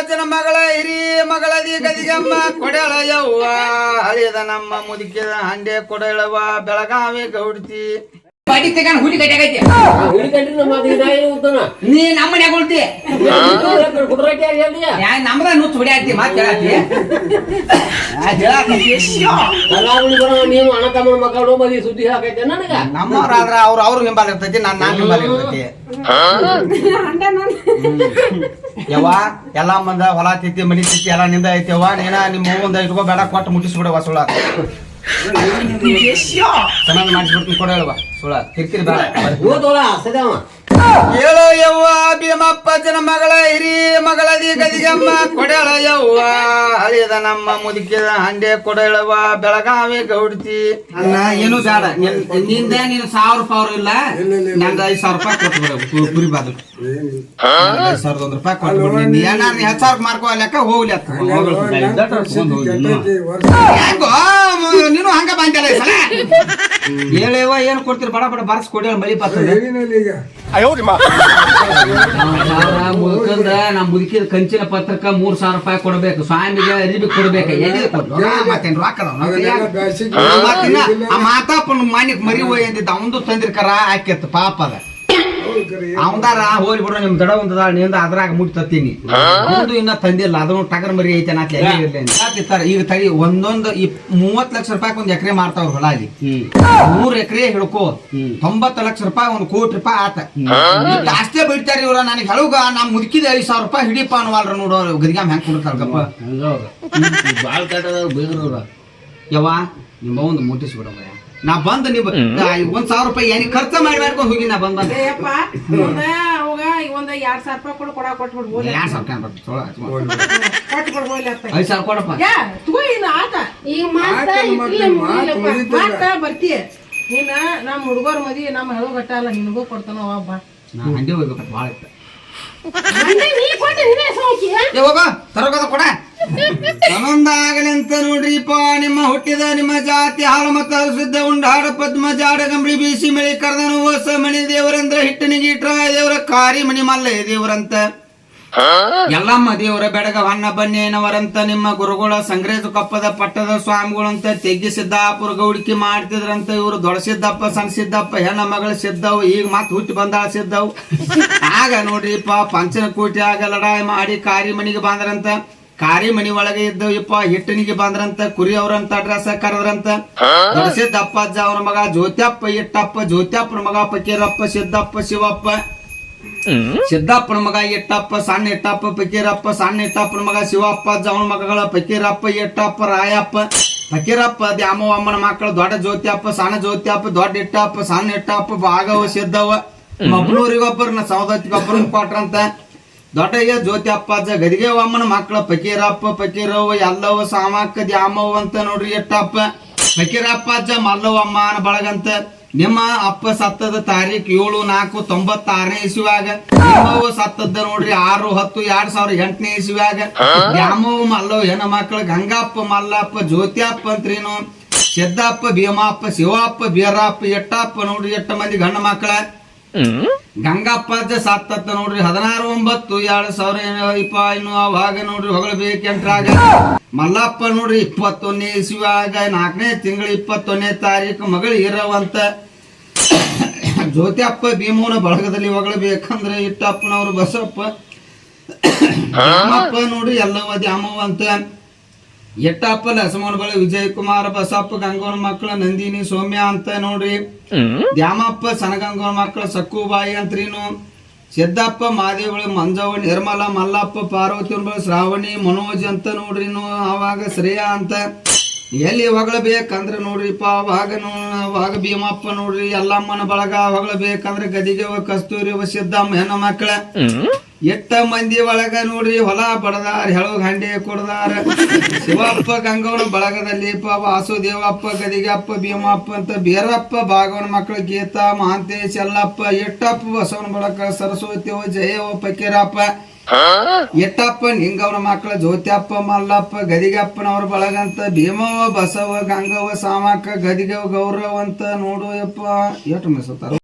ಭೀಮಪ್ಪನ ಮಗಳ ಹಿರಿ ಮಗಳದಿ ಗದಿಗಮ್ಮ ಕೊಡಳ ಯವ್ವ. ಹಳೆಯದ ನಮ್ಮ ಮುದುಕಿದ ಹಂಡೆ ಕೊಡಳವ ಬೆಳಗಾವಿ ಗೌಡ್ತಿ. ಬಡಿ ತೆಗಾನ ಹುಲಿ ಕಟ್ಟಾಗೈತಿ ನೀ ನಮ್ಮನೆ ಮನ್ಯಾಗ ಉಳ್ತಿ. ಕುಡ್ರಕ್ಕೆ ಯಾರು ಹೇಳಿಯ ನಮ್ದ ನುಚ್ಚ ಹೊಡ್ಯಾತಿ ಮಾತ್ ಹೇಳಾತಿ ಆ, ಹೇಳಾತಿ ಕಲಾವಳಿ ಬರೋ ನೀನು ಅಣ್ಣ ತಮ್ಮನ ಮಕ್ಕಳು ಮದಿ ಸುದ್ದಿ ಹಾಕೈತೆ ನನಗ ನಮ್ಮವ್ರಾದ್ರ ಅವ್ರ ಅವ್ರ ಹಿಂಬಾಲ ಇರ್ತೈತಿ ನಾನ್ ನಾನ್ ಹಿಂಬಾಲ ಇರ್ತೈತಿ ಯವ್ವ ಎಲ್ಲಾ ಮಂದ ಹೊಲ ತಿತ್ತಿ ಮನಿ ತಿತ್ತಿ ಎಲ್ಲಾ ನಿಂದ ಐತಿ ಯವ್ವ ನೀನ ನಿಮ್ಮ ಮುಂದ ಇಟ್ಕೋ ಬೇಡ ಕೊಟ್ಟು ಮುಟ್ಟಿಸ್ಬಿಡವ ಸುಳ ಚೆನ್ನಾಗಿ ಮಾಡಿಸ್ಬಿಡ್ತೀನಿ ಕೊಡ ಹೇಳುವ ಸುಳ ತಿರ್ತಿರ್ ಬೇಡ ಹೇಳೋ ಯವ್ವಾ ಮಗಳದಿ ಗದಿಗಮ್ಮ ಕೊಡಳ ಯವ್ವ ಹಳಿದ ನಮ್ಮ ಮುದುಕಿದ ಹಂಡೆ ಕೊಡಳವ ಬೆಳಗಾವಿ ಗೌಡ್ತಿ. ಅಲ್ಲ ಏನು ಬೇಡ. ನಿಂದೆ ನೀನು ಸಾವಿರ ಪಾವ್ರ ಇಲ್ಲ. ನಂದು ಐದು ಸಾವಿರ ರೂಪಾಯಿ ಕೊಟ್ಟು ಕುರಿ ಬಾದು ಐದ್ ಸಾವಿರದ ಒಂದ್ ರೂಪಾಯಿ ಕೊಟ್ಟು ನೀ ಏನಾರ ಹತ್ತು ಸಾವಿರ ಮಾರ್ಕೋ ಲೆಕ್ಕ ಹೋಗ್ಲಿ ನೀನು ಹಂಗ ಬಂದಲ್ಲ ಹೇಳೇವ ಏನು ಕೊಡ್ತೀರಿ? ಬಡ ಬಡ ಬರ್ಸ್ ಕೊಡಿ ಮಳಿ ಬರ್ತದೆ. ಮುದುಕಂದ ನಮ್ ಮುದುಕಿದ ಕಂಚಿನ ಪತ್ರಕ್ಕ ಮೂರ್ ಸಾವಿರ ರೂಪಾಯಿ ಕೊಡ್ಬೇಕು ಸ್ವಾಮಿಗೆ ಅರಿಬಿ ಕೊಡ್ಬೇಕು ಎಲ್ಲಿ ಕೊಡ್ಲು ಮತ್ತೇನ್ ರೊಕ್ಕ ಅದಾವ ನಮ್ಗೆ ಯಾಕೆ? ಮತ್ತಿನ್ನ ಆ ಮಾತಾಪನ ಮನೆಗ್ ಮರಿ ಹೋಯ್ ಅಂದಿದ್ದ ಅವಂದು ತಂದಿರ್ಕರ ಹಾಕಿತ್ತು ಪಾಪ ಅದ ಅವಂದಾರ ಹೋಗಿ ಬಿಡು ನಿಮ್ ದಡ ಒಂದದ ನಿಂದ ಅದ್ರಾಗ ಮುಟ್ಟಿ ತತ್ತೀನಿ. ಒಂದು ಇನ್ನ ತಂದಿಲ್ಲ ಅದನ್ನು ಟಗರ್ ಮರಿ ಐತೆ ಎಲ್ಲಿ ಇರ್ಲಿ ಈಗ ತಳಿ ಒಂದೊಂದು ಈ ಮೂವತ್ ಲಕ್ಷ ರೂಪಾಯಿ ಒಂದ್ ಎಕರೆ ಮಾಡ್ತಾವ್ರ ಹೊಲ ಅಲ್ಲಿ ಮೂರ್ ಎಕರೆ ಹಿಡ್ಕೋ ತೊಂಬತ್ತು ಲಕ್ಷ ರೂಪಾಯಿ ಒಂದ್ ಕೋಟಿ ರೂಪಾಯಿ ಆತ. ಜಾಸ್ತಿ ಬಿಡ್ತಾರ ಇವ್ರ ನನಗೆ ಹೇಳುಗ ನಾ ಮುದುಕಿದ ಐದ್ ಸಾವಿರ ರೂಪಾಯಿ ಹಿಡಿಪ ಅನ್ವಾಲ್ರ ನೋಡೋ ಗದಿಗಾಮ್ ಹೆಂಗ್ ಕೊಡ್ತಾರಪ್ಪ ಬಾಳ್ ಯಾವ ಯವ್ವ ನಿಮ್ಮ ಒಂದು ಮುಟ್ಟಿಸ್ಬಿಡವ ನಾ ಬಂದ್ ನೀವು ಒಂದ್ ಸಾವಿರ ರೂಪಾಯಿ ಏನಿಗೆ ಖರ್ಚು ಮಾಡಿ ಮಾಡ್ಕೊಂಡು ಹೋಗಿ ನಾ ಬಂದ್ ಬಂದೆ ಒಂದ್ ಎರಡ್ ಸಾವಿರ ರೂಪಾಯಿ ಕೊಡು ಕೊಡ ಕೊಟ್ಬಿಡ್ಬೋದು ಎರಡ್ ಸಾವಿರ ಐದ್ ಕೊಡಪ್ಪ. ತಗೋ ಇನ್ನು ಆತ ಈಗ ಬರ್ತೀಯ. ನೀನ ನಮ್ಮ ಹುಡುಗರ ಮದಿ ನಮ್ಮ ಹೇಳೋ ಗಟ್ಟ ಅಲ್ಲ ನಿನಗೂ ಕೊಡ್ತಾನ ಬಾ. ನಾ ಹಂಗೆ ಹೋಗ್ಬೇಕು ಭಾಳ ಇತ್ತ. ತರಗೋದ ಕೊಡ. ಅಂತ ನೋಡ್ರಿಪ್ಪ ನಿಮ್ಮ ಹುಟ್ಟಿದ ನಿಮ್ಮ ಜಾತಿ ಹಾಲು ಮತ ಉಂಡ ಉಂಡಾಡ ಪದ್ಮ ಜಾಡ ಗಂಬಳಿ ಬೀಸಿ ಮಳೆ ಕರ್ದನು ಹೊಸ ಮಣಿ ದೇವರಂದ್ರ ಹಿಟ್ಟನಿಗೆ ಇಟ್ರ ದೇವರ ಕಾರಿ ಮಣಿ ಮಲ್ಲ ದೇವರಂತ. ಎಲ್ಲಮ್ಮ ದೇವರ ಬೆಡಗ ಹೊನ್ನ ಬನ್ನೇನವರಂತ ನಿಮ್ಮ ಗುರುಗಳ ಸಂಗ್ರೇಜ ಕಪ್ಪದ ಪಟ್ಟದ ಸ್ವಾಮಿಗಳಂತ ತೆಗ್ಗಿ ಸಿದ್ದಾಪುರ ಗೌಡಿಕೆ ಮಾಡ್ತಿದ್ರಂತ ಇವರು ದೊಡ್ಡ ಸಿದ್ದಪ್ಪ ಸಣ್ಣ ಸಿದ್ದಪ್ಪ ಹೆಣ್ಣ ಮಗಳು ಸಿದ್ದವು ಈಗ ಮತ್ತೆ ಹುಟ್ಟಿ ಬಂದಾಳ ಸಿದ್ದವು. ಆಗ ನೋಡ್ರಿಪ್ಪ ಪಂಚನ ಕೋಟಿ ಆಗ ಲಡಾಯಿ ಮಾಡಿ ಕಾರಿ ಮನಿಗೆ ಬಂದ್ರಂತ. ಕಾರಿ ಮನಿ ಒಳಗೆ ಇಪ್ಪ ಹಿಟ್ಟನಿಗೆ ಬಂದ್ರಂತ ಕುರಿ ಅವ್ರಂತ ಅಡ್ರೆಸ್ ಕರೆದ್ರಂತ ದೊಡ್ಡ ಅಜ್ಜ ಅವ್ರ ಮಗ ಜ್ಯೋತ್ಯಪ್ಪ ಇಟ್ಟಪ್ಪ ಜ್ಯೋತ್ಯಪ್ಪನ ಮಗ ಪಕೀರಪ್ಪ ಸಿದ್ದಪ್ಪ ಶಿವಪ್ಪ. ಸಿದ್ದಪ್ಪನ ಮಗ ಇಟ್ಟಪ್ಪ ಸಣ್ಣ ಇಟ್ಟಪ್ಪ ಪಕೀರಪ್ಪ ಸಣ್ಣ ಇಟ್ಟಪ್ಪನ ಮಗ ಶಿವಪ್ಪ ಅವನ ಮಗಗಳ ಪಕೀರಪ್ಪ ಇಟ್ಟಪ್ಪ ರಾಯಪ್ಪ. ಫಕೀರಪ್ಪ ದ್ಯಾಮವ್ವಮ್ಮನ ಮಕ್ಕಳು ದೊಡ್ಡ ಜ್ಯೋತ್ಯಪ್ಪ ಸಣ್ಣ ಜ್ಯೋತ್ಯಪ್ಪ ದೊಡ್ಡ ಇಟ್ಟಪ್ಪ ಸಣ್ಣ ಇಟ್ಟಪ್ಪ ಭಾಗವ ಸಿದ್ದವ ಮಬ್ಳೂರಿಗೊಬ್ಬರನ್ನ ಸೌದತ್ತಿಗೊಬ್ಬರನ್ನ ಕೊಟ್ರಂತ. ದೊಡ್ಡಯ್ಯ ಜ್ಯೋತಿ ಅಪ್ಪಾಜ ಗದಿಗೆ ಅಮ್ಮನ ಮಕ್ಕಳ ಪಕೀರಪ್ಪ ಫಕೀರವ್ವ ಎಲ್ಲವ ಸಾಮಕ್ಕ, ದ್ಯಾಮವ್ವ ಅಂತ ನೋಡ್ರಿ ಎಟ್ಟಪ್ಪ. ಫಕೀರಪ್ಪಾಜ ಮಲ್ಲವಮ್ಮನ ಬಳಗಂತ ನಿಮ್ಮ ಅಪ್ಪ ಸತ್ತದ ತಾರೀಕ್ ಏಳು ನಾಲ್ಕು ತೊಂಬತ್ತಾರನೇ ಇಸುವಾಗ ನಿಮ್ಮವ್ವ ಸತ್ತದ ನೋಡ್ರಿ ಆರು, ಹತ್ತು, ಎರಡ್ ಸಾವಿರ ಎಂಟನೇ ಇಸುವಾಗ ದ್ಯಾಮವ್ವ ಮಲ್ಲವ್ ಹೆಣ್ಣು ಮಕ್ಕಳು ಗಂಗಪ್ಪ, ಮಲ್ಲಪ್ಪ, ಜ್ಯೋತಿಯಪ್ಪ ಅಂತ್ರೇನು? ಸಿದ್ದಪ್ಪ, ಭೀಮಪ್ಪ, ಶಿವಪ್ಪ, ಬೀರಪ್ಪ, ಎಟ್ಟಪ್ಪ ನೋಡ್ರಿ ಎಟ್ಟ ಮಂದಿ ಗಂಡ ಮಕ್ಕಳ. ಗಂಗಪ್ಪ ಅಜ್ಜ ಸತ್ತತ್ತ ನೋಡ್ರಿ ಹದಿನಾರು ಒಂಬತ್ತು ಎರಡು ಸಾವಿರ ಏನ- ಇಪ್ಪ ಇನ್ನು ಅವಾಗ ನೋಡ್ರಿ ಹೊಗಳಬೇಕೆಂಟ್ರಾಗ ಮಲ್ಲಪ್ಪ ನೋಡ್ರಿ ಇಪ್ಪತ್ತೊಂದನೇ ಇಸ್ವಿಯಾಗ ನಾಲ್ಕನೇ ತಿಂಗಳ ಇಪ್ಪತ್ತೊಂದನೇ ತಾರೀಕು ಮಗಳು ಇರವಂತ ಜ್ಯೋತಿಯಪ್ಪ ಭೀಮವನ ಬಳಗದಲ್ಲಿ ಹೊಗಳಬೇಕಂದ್ರೆ ಇಟ್ಟಪ್ಪನವ್ರು ಬಸಪ್ಪ. ನೋಡ್ರಿ ಎಲ್ಲವ ದ್ಯಾಮವಂತ. ಎಟ್ಟಪ್ಪ ಲಸಮೋನ್ ಬಳಿ ವಿಜಯ್ ಕುಮಾರ್ ಬಸಪ್ಪ ಗಂಗೋನ ಮಕ್ಕಳ ನಂದಿನಿ ಸೌಮ್ಯ ಅಂತ ನೋಡ್ರಿ. ದ್ಯಾಮಪ್ಪ ಸನಗಂಗೋನ ಮಕ್ಕಳ ಸಕ್ಕುಬಾಯಿ ಅಂತ್ರೀನು. ಸಿದ್ದಪ್ಪ ಮಾದೇವಳಿ ಮಂಜವ ನಿರ್ಮಲ ಮಲ್ಲಪ್ಪ ಪಾರ್ವತಿ ಶ್ರಾವಣಿ ಮನೋಜ್ ಅಂತ ನೋಡ್ರಿನು. ಅವಾಗ ಶ್ರೇಯಾ ಅಂತ. ಎಲ್ಲಿ ಹೊಗಳಬೇಕಂದ್ರೆ ನೋಡ್ರಿಪ್ಪ ಅವಾಗ ನೋ- ಅವಾಗ ಭೀಮಪ್ಪ ನೋಡ್ರಿ ಎಲ್ಲಮ್ಮನ ಬಳಗ ಹೊಗಳಬೇಕಂದ್ರೆ ಗದಿಗೆವ ಕಸ್ತೂರಿ ಸಿದ್ದಮ್ಮ ಹೆಣ್ಣು ಮಕ್ಕಳ. ಎಟ್ಟ ಮಂದಿ ಒಳಗ ನೋಡ್ರಿ, ಹೊಲ ಬಡದಾರ ಹೆಳೋ ಹಂಡೆ ಕೊಡದಾರ. ಶಿವಪ್ಪ ಗಂಗವನ ಬಳಗದಲ್ಲಿ ಪಾಪ ವಾಸುದೇವಪ್ಪ, ಗದಿಗಪ್ಪ ಭೀಮಪ್ಪ ಅಂತ ಬೇರಪ್ಪ ಭಾಗವನ ಮಕ್ಕಳು ಗೀತಾ ಮಹಾಂತೇಶ್ ಎಲ್ಲಪ್ಪ ಎಟ್ಟಪ್ಪ, ಬಸವನ ಬಳಕ ಸರಸ್ವತಿ ಜಯವ ಫಕೀರಪ್ಪ ಎಟ್ಟಪ್ಪ ಅವ್ರ ಮಕ್ಕಳ ಜ್ಯೋತ್ಯಪ್ಪ, ಮಲ್ಲಪ್ಪ, ಗದಿಗಪ್ಪನವ್ರ ಬಳಗಂತ ಭೀಮವ ಬಸವ ಗಂಗವ ಸಾಮಕ್ಕ, ಗದಿಗವ ಗೌರವ ಅಂತ ನೋಡು ಯಪ್ಪ. ಎಷ್ಟು ಮಿಸ್ತಾರ